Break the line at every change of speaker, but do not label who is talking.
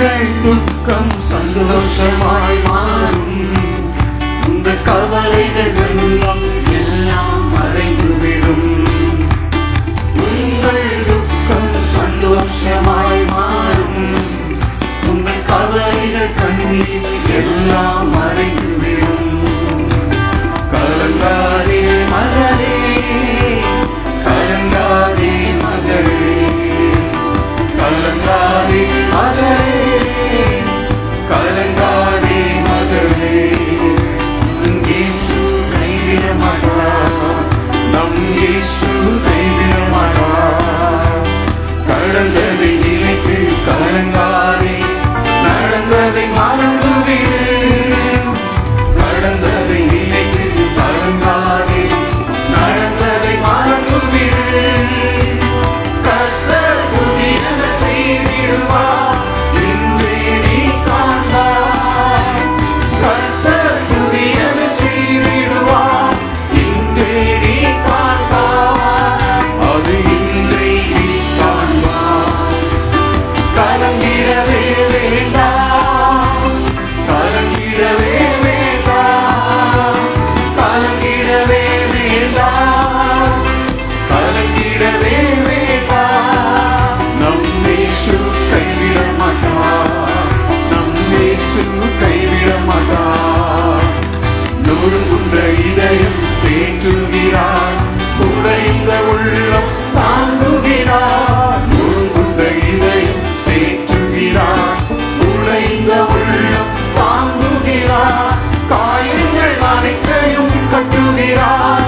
உங்கள் துக்கம் சந்தோஷமாய் மாறும். 아.